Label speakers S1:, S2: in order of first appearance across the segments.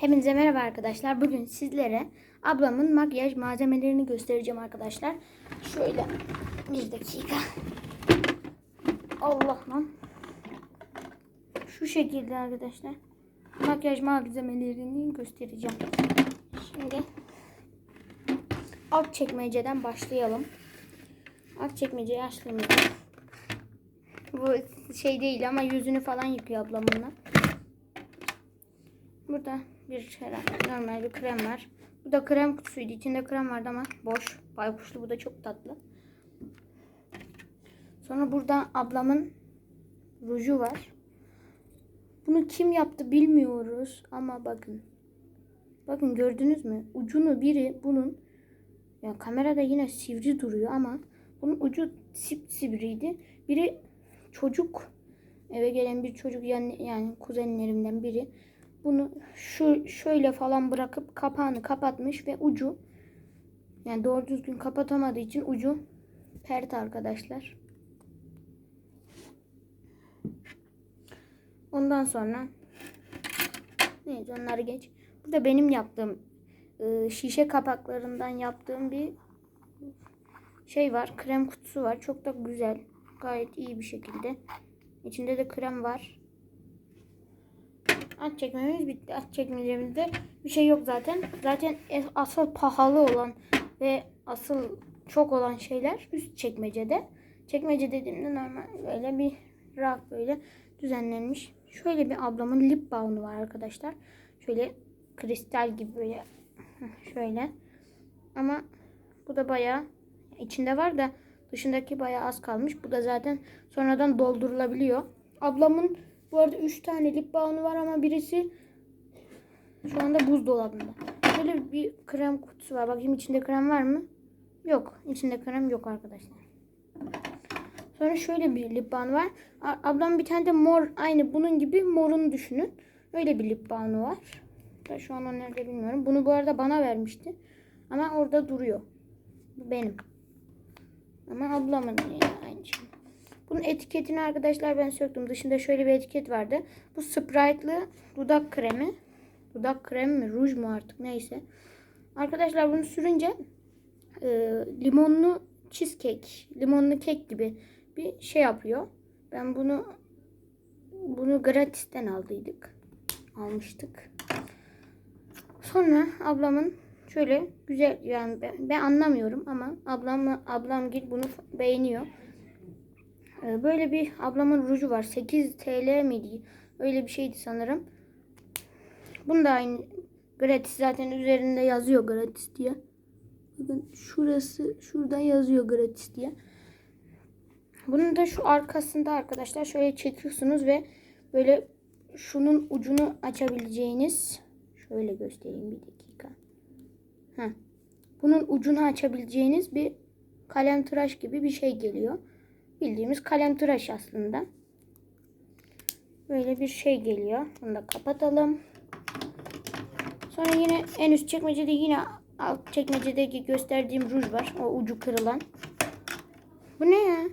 S1: Hepinize merhaba arkadaşlar. Bugün sizlere ablamın makyaj malzemelerini göstereceğim arkadaşlar. Şöyle bir dakika. Allah lan. Şu şekilde arkadaşlar. Makyaj malzemelerini göstereceğim. Şimdi alt çekmeceden başlayalım. Alt çekmeceyi açtığımızda bu şey değil ama yüzünü falan yıkıyor ablam bununla. Burada bir herhalde normal bir krem var. Bu da krem kutusuydu. İçinde krem vardı ama boş. Baykuşlu. Bu da çok tatlı. Sonra burada ablamın ruju var. Bunu kim yaptı bilmiyoruz ama bakın. Bakın gördünüz mü? Ucunu biri bunun ya kamerada yine sivri duruyor ama bunun ucu sip sivriydi. Biri çocuk eve gelen bir çocuk yani, yani kuzenlerimden biri bunu şu şöyle falan bırakıp kapağını kapatmış ve ucu yani doğru düzgün kapatamadığı için ucu pert arkadaşlar. Ondan sonra neyse onları geç. Bu da benim yaptığım e, şişe kapaklarından yaptığım bir şey var. Krem kutusu var. Çok da güzel. Gayet iyi bir şekilde. İçinde de krem var. Aç çekmemiz bitti. Aç çekmecemizde bir şey yok zaten. Zaten asıl pahalı olan ve asıl çok olan şeyler üst çekmecede. Çekmece dediğimde normal böyle bir raf böyle düzenlenmiş. Şöyle bir ablamın lip balmı var arkadaşlar. Şöyle kristal gibi böyle şöyle. Ama bu da bayağı içinde var da dışındaki bayağı az kalmış. Bu da zaten sonradan doldurulabiliyor. Ablamın bu arada 3 tane lip balmı var ama birisi şu anda buzdolabında. Şöyle bir krem kutusu var. Bakayım içinde krem var mı? Yok. İçinde krem yok arkadaşlar. Sonra şöyle bir lip balm var. Ablam bir tane de mor aynı bunun gibi morunu düşünün. Öyle bir lip balmı var. Da şu an nerede bilmiyorum. Bunu bu arada bana vermişti. Ama orada duruyor. Bu benim. Ama ablamın aynı şey. Bunun etiketini arkadaşlar ben söktüm. Dışında şöyle bir etiket vardı. Bu Sprite'lı dudak kremi. Dudak kremi mi? Ruj mu artık neyse. Arkadaşlar bunu sürünce e, limonlu cheesecake, limonlu kek gibi bir şey yapıyor. Ben bunu bunu gratisten aldıydık. Almıştık. Sonra ablamın şöyle güzel yani ben, ben anlamıyorum ama ablam ablam git bunu beğeniyor. Ee, Böyle bir ablamın ruju var. 8 TL miydi? Öyle bir şeydi sanırım. Bunu da aynı gratis zaten üzerinde yazıyor gratis diye. Bakın şurası şurada yazıyor gratis diye. Bunun da şu arkasında arkadaşlar şöyle çekiyorsunuz ve böyle şunun ucunu açabileceğiniz şöyle göstereyim bir dakika. Heh. Bunun ucunu açabileceğiniz bir kalem tıraş gibi bir şey geliyor. Bildiğimiz kalem tıraş aslında. Böyle bir şey geliyor. Bunu da kapatalım. Sonra yine en üst çekmecede yine alt çekmecedeki gösterdiğim ruj var. O ucu kırılan. Bu ne ya?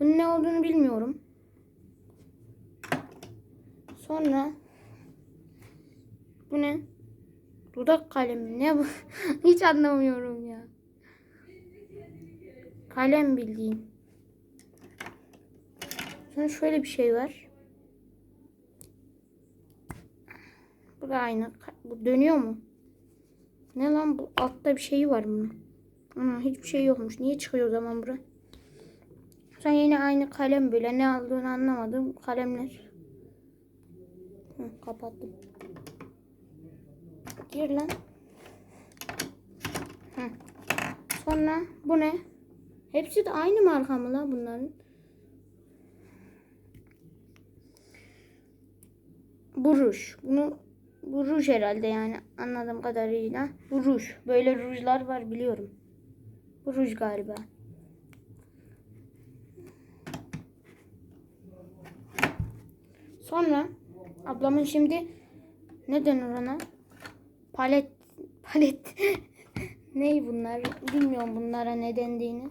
S1: Bunun ne olduğunu bilmiyorum. Sonra bu ne? Dudak kalemi. Ne bu? Hiç anlamıyorum ya. Kalem bildiğin. Sonra şöyle bir şey var. Bu da aynı. Bu dönüyor mu? Ne lan bu? Altta bir şey var bunun. Ama hiçbir şey yokmuş. Niye çıkıyor o zaman bura? Sonra yine aynı kalem böyle. Ne aldığını anlamadım. Kalemler. Hı, kapattım. Gir lan. Hı. Sonra bu ne? Hepsi de aynı marka mı lan bunların? Bu ruj. Bunu bu ruj herhalde yani anladığım kadarıyla. Bu ruj. Böyle rujlar var biliyorum. Bu ruj galiba. Sonra ablamın şimdi ne denir ona? Palet palet ney bunlar? Bilmiyorum bunlara ne dendiğini.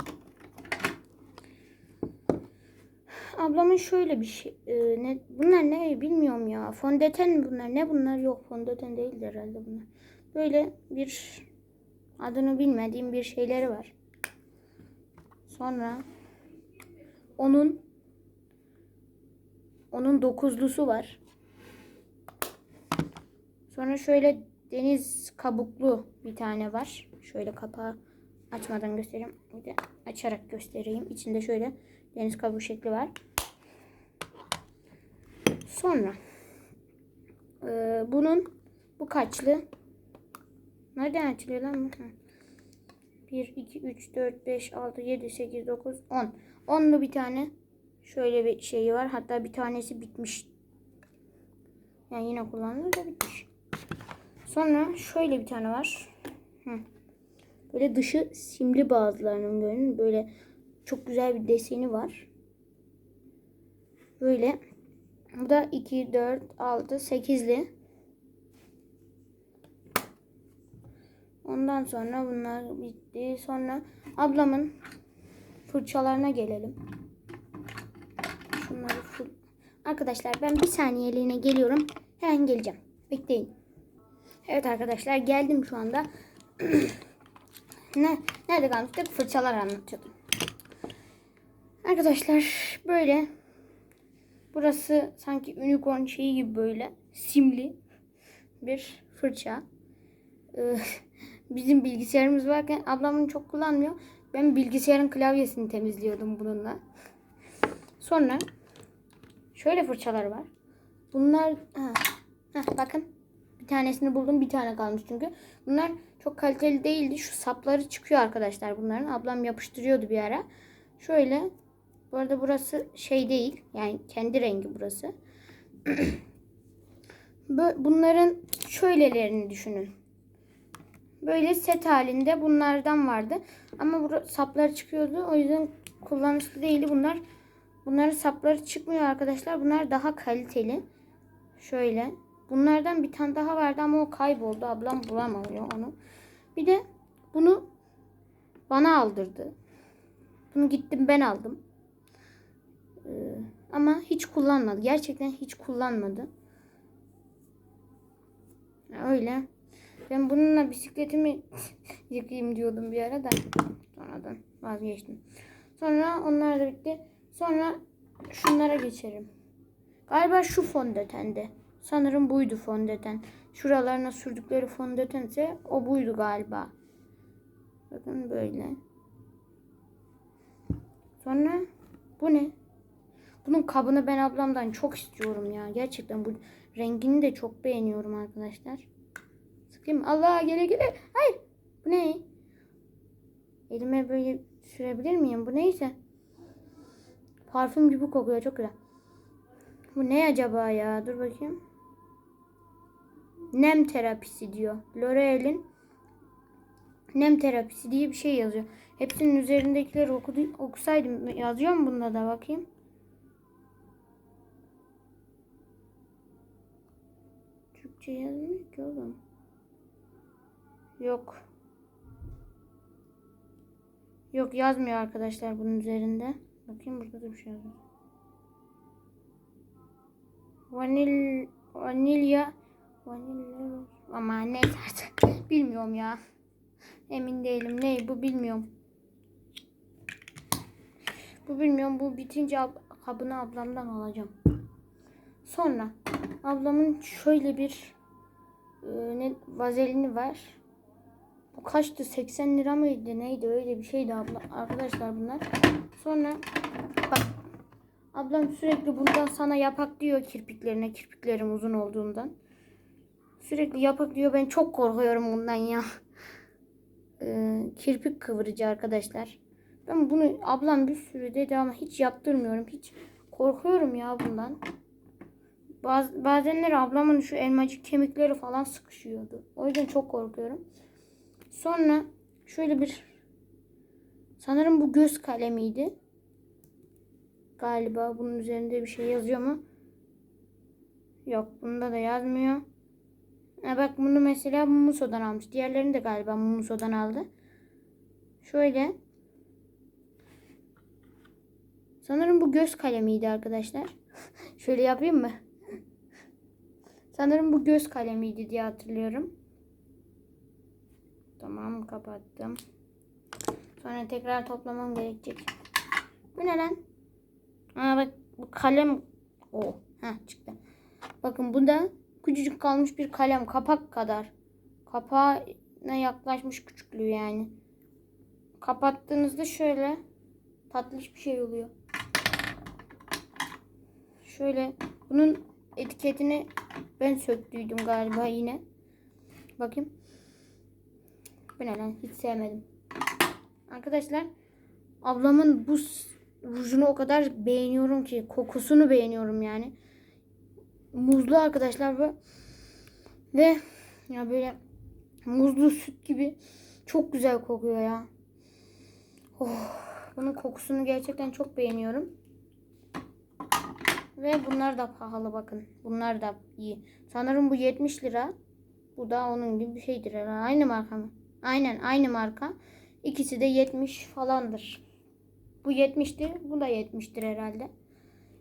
S1: Ablamın şöyle bir şey. e, ne bunlar ne bilmiyorum ya. Fondöten bunlar? Ne bunlar? Yok fondöten değil herhalde bunlar. Böyle bir adını bilmediğim bir şeyleri var. Sonra onun onun dokuzlusu var. Sonra şöyle deniz kabuklu bir tane var. Şöyle kapağı açmadan göstereyim. Bir de açarak göstereyim. İçinde şöyle deniz kabuğu şekli var. Sonra e, bunun bu kaçlı? Nereden açılıyor lan bu? Hı. 1, 2, 3, 4, 5, 6, 7, 8, 9, 10. Onlu bir tane şöyle bir şeyi var. Hatta bir tanesi bitmiş. Yani yine kullanılır da bitmiş. Sonra şöyle bir tane var. Hı. Böyle dışı simli bazılarının görün. Böyle çok güzel bir deseni var. Böyle. Bu da 2, 4, 6, 8'li. Ondan sonra bunlar bitti. Sonra ablamın fırçalarına gelelim. Şunları fır... Arkadaşlar ben bir saniyeliğine geliyorum. Hemen geleceğim. Bekleyin. Evet arkadaşlar geldim şu anda. ne nerede kalmıştık? Fırçalar anlatıyordum. Arkadaşlar böyle burası sanki unicorn şeyi gibi böyle simli bir fırça. Ee, bizim bilgisayarımız varken ablamın çok kullanmıyor. Ben bilgisayarın klavyesini temizliyordum bununla. Sonra şöyle fırçalar var. Bunlar ha, ha, bakın bir tanesini buldum bir tane kalmış çünkü. Bunlar çok kaliteli değildi. Şu sapları çıkıyor arkadaşlar bunların. Ablam yapıştırıyordu bir ara. Şöyle bu arada burası şey değil. Yani kendi rengi burası. Bunların şöylelerini düşünün. Böyle set halinde bunlardan vardı. Ama bura, sapları çıkıyordu. O yüzden kullanışlı değildi. Bunlar bunların sapları çıkmıyor arkadaşlar. Bunlar daha kaliteli. Şöyle. Bunlardan bir tane daha vardı ama o kayboldu. Ablam bulamıyor onu. Bir de bunu bana aldırdı. Bunu gittim ben aldım. Ee, ama hiç kullanmadı. Gerçekten hiç kullanmadı. Öyle. Ben bununla bisikletimi yıkayayım diyordum bir ara da. Sonradan vazgeçtim. Sonra onlar da bitti. Sonra şunlara geçerim. Galiba şu fondötendi. Sanırım buydu fondöten. Şuralarına sürdükleri fondötense o buydu galiba. Bakın böyle. Sonra bu ne? Bunun kabını ben ablamdan çok istiyorum ya. Gerçekten bu rengini de çok beğeniyorum arkadaşlar. Sıkayım. Allah gele gele. Hayır. Bu ne? Elime böyle sürebilir miyim? Bu neyse. Parfüm gibi kokuyor. Çok güzel. Bu ne acaba ya? Dur bakayım. Nem terapisi diyor. L'Oreal'in nem terapisi diye bir şey yazıyor. Hepsinin üzerindekileri okudu, okusaydım yazıyor mu bunda da bakayım. Türkçe yazmıyor ki oğlum. Yok. Yok yazmıyor arkadaşlar bunun üzerinde. Bakayım burada da bir şey yazıyor. Vanil vanilya vanilya ama neyse artık bilmiyorum ya. Emin değilim. Ne bu bilmiyorum. Bu bilmiyorum. Bu bitince ab kabını ablamdan alacağım. Sonra ablamın şöyle bir e, ne vazelini var. Bu kaçtı? 80 lira mıydı? Neydi? Öyle bir şeydi abla. Arkadaşlar bunlar. Sonra bak ablam sürekli bundan sana yapak diyor kirpiklerine. Kirpiklerim uzun olduğundan. Sürekli yapak diyor. Ben çok korkuyorum bundan ya. Ee, kirpik kıvırıcı arkadaşlar. Ben bunu ablam bir sürü dedi ama hiç yaptırmıyorum. Hiç korkuyorum ya bundan. Baz, bazenleri ablamın şu elmacık kemikleri falan sıkışıyordu. O yüzden çok korkuyorum. Sonra şöyle bir sanırım bu göz kalemiydi. Galiba bunun üzerinde bir şey yazıyor mu? Yok bunda da yazmıyor. Ha bak bunu mesela Mumuso'dan almış. Diğerlerini de galiba Mumuso'dan aldı. Şöyle. Sanırım bu göz kalemiydi arkadaşlar. Şöyle yapayım mı? Sanırım bu göz kalemiydi diye hatırlıyorum. Tamam kapattım. Sonra tekrar toplamam gerekecek. Bu ne lan? Aa bak bu kalem. O. Ha çıktı. Bakın bu da küçücük kalmış bir kalem. Kapak kadar. Kapağına yaklaşmış küçüklüğü yani. Kapattığınızda şöyle tatlış bir şey oluyor. Şöyle bunun etiketini ben söktüydüm galiba yine. Bakayım. Bu ne lan? Hiç sevmedim. Arkadaşlar ablamın bu rujunu o kadar beğeniyorum ki kokusunu beğeniyorum yani. Muzlu arkadaşlar bu. Ve ya böyle muzlu süt gibi çok güzel kokuyor ya. Oh, bunun kokusunu gerçekten çok beğeniyorum. Ve bunlar da pahalı bakın. Bunlar da iyi. Sanırım bu 70 lira. Bu da onun gibi bir şeydir herhalde. Aynı marka mı? Aynen aynı marka. İkisi de 70 falandır. Bu 70'ti. Bu da 70'tir herhalde.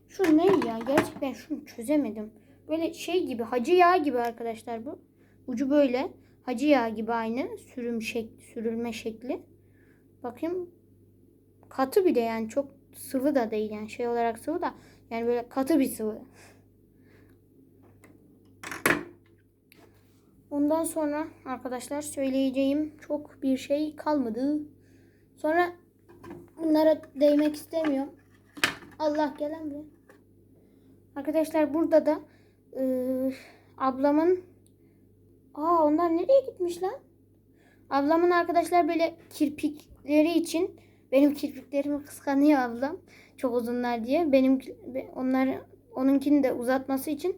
S1: Şu ne ya? Gerçekten şunu çözemedim. Böyle şey gibi hacı yağı gibi arkadaşlar bu. Ucu böyle. Hacı yağı gibi aynı. Sürüm şekli, sürülme şekli. Bakayım. Katı bir de yani çok sıvı da değil yani şey olarak sıvı da yani böyle katı bir sıvı. Ondan sonra arkadaşlar söyleyeceğim çok bir şey kalmadı. Sonra bunlara değmek istemiyorum. Allah gelen buraya. Arkadaşlar burada da eee, ablamın Aa onlar nereye gitmiş lan? Ablamın arkadaşlar böyle kirpikleri için benim kirpiklerimi kıskanıyor ablam. Çok uzunlar diye. Benim onlar onunkini de uzatması için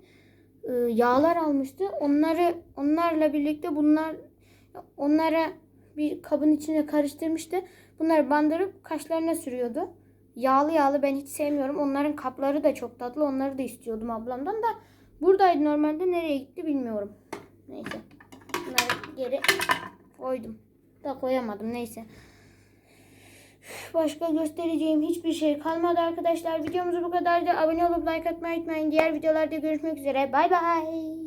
S1: e, yağlar almıştı. Onları onlarla birlikte bunlar onlara bir kabın içine karıştırmıştı. Bunları bandırıp kaşlarına sürüyordu. Yağlı yağlı ben hiç sevmiyorum. Onların kapları da çok tatlı. Onları da istiyordum ablamdan da. Buradaydı normalde. Nereye gitti bilmiyorum. Neyse. Bunları geri koydum. Da koyamadım. Neyse. Başka göstereceğim hiçbir şey kalmadı arkadaşlar. Videomuz bu kadardı. Abone olup like atmayı unutmayın. Diğer videolarda görüşmek üzere. Bay bay.